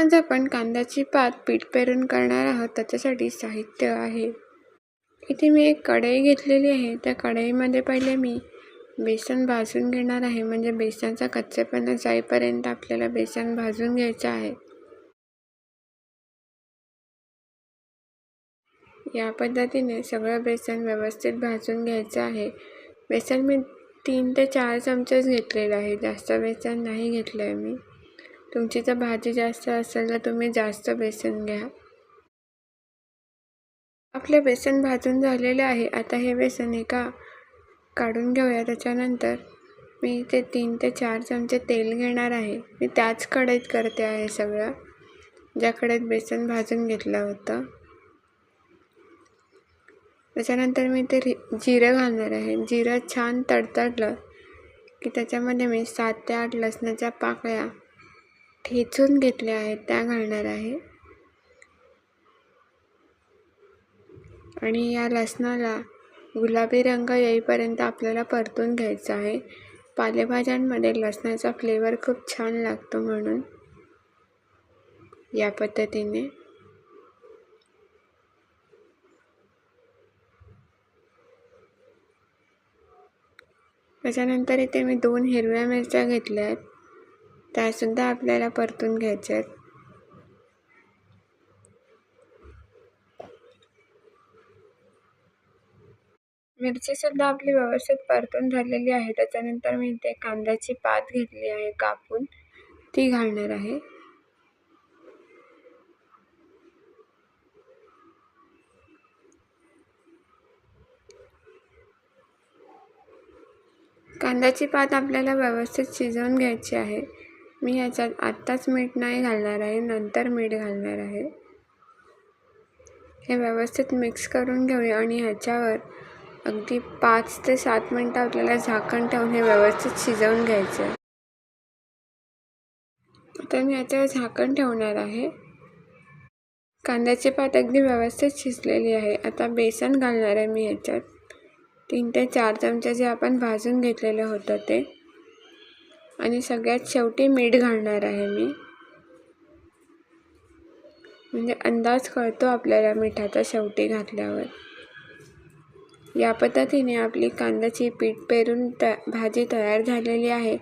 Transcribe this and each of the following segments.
आज आपण कांद्याची पात पीठ पेरून करणार आहोत. त्याच्यासाठी साहित्य आहे. इथे मी एक कढई घेतलेली आहे. त्या कढईमध्ये पहिले मी बेसन भाजून घेणार आहे. म्हणजे बेसनचा कच्चेपणा जाईपर्यंत आपल्याला बेसन भाजून घ्यायचं आहे. या पद्धतीने सगळं बेसन व्यवस्थित भाजून घ्यायचं आहे. बेसन मी तीन ते चार चमचेच घेतलेलं आहे. जास्त बेसन नाही घेतलं आहे मी. तुमची जर भाजी जास्त असेल तर तुम्ही जास्त बेसन घ्या. आपले बेसन भाजून झालेले आहे. आता हे बेसन एका काढून घेऊया. त्याच्यानंतर मी ते तीन ते चार चमचे तेल घेणार आहे. मी त्याच कढईत करते आहे सगळं ज्या कढईत बेसन भाजून घेतलं होतं. त्याच्यानंतर मी ते जिरं घालणार आहे. जिरं छान तडतडलं की त्याच्यामध्ये मी सात ते आठ लसणाच्या पाकळ्या ठेचून घेतल्या आहेत त्या घालणार आहे. आणि या लसणाला गुलाबी रंग येईपर्यंत आपल्याला परतून घ्यायचं आहे. पालेभाज्यांमध्ये लसणाचा फ्लेवर खूप छान लागतो म्हणून. या पद्धतीने. त्याच्यानंतर इथे मी दोन हिरव्या मिरच्या घेतल्या आहेत त्यासुद्धा आपल्याला परतून घ्यायच्या आहेत. मिरचीसुद्धा आपली व्यवस्थित परतून झालेली आहे. त्याच्यानंतर मी इथे कांद्याची पात घेतली आहे कापून. ती घालणार आहे. कांद्याची पात आपल्याला व्यवस्थित शिजवून घ्यायची आहे. मी याच्यात आत्ताच मीठ नाही घालणार आहे नंतर मीठ घालणार आहे. हे व्यवस्थित मिक्स करून घेऊया आणि ह्याच्यावर अगदी पाच ते सात मिनटं आपल्याला झाकण ठेवून हे व्यवस्थित शिजवून घ्यायचं आहे. आता मी याच्यावर झाकण ठेवणार आहे. कांद्याची पात अगदी व्यवस्थित शिजलेली आहे. आता बेसन घालणार आहे मी ह्याच्यात तीन ते चार चमचे जे आपण भाजून घेतलेलं होतं ते. आणि सगळ्यात शेवटी मीठ घालणार आहे मी. म्हणजे अंदाज कळतो आपल्याला मिठाचा शेवटी घातल्यावर. या पद्धतीने आपली कांद्याची पीठ पेरून त भाजी तयार झालेली आहे.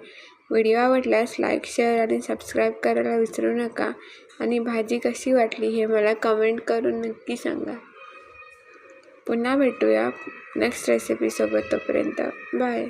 व्हिडिओ आवडल्यास लाईक शेअर आणि सबस्क्राईब करायला विसरू नका. आणि भाजी कशी वाटली हे मला कमेंट करून नक्की सांगा. पुन्हा भेटूया नेक्स्ट रेसिपीसोबत तोपर्यंत. बाय.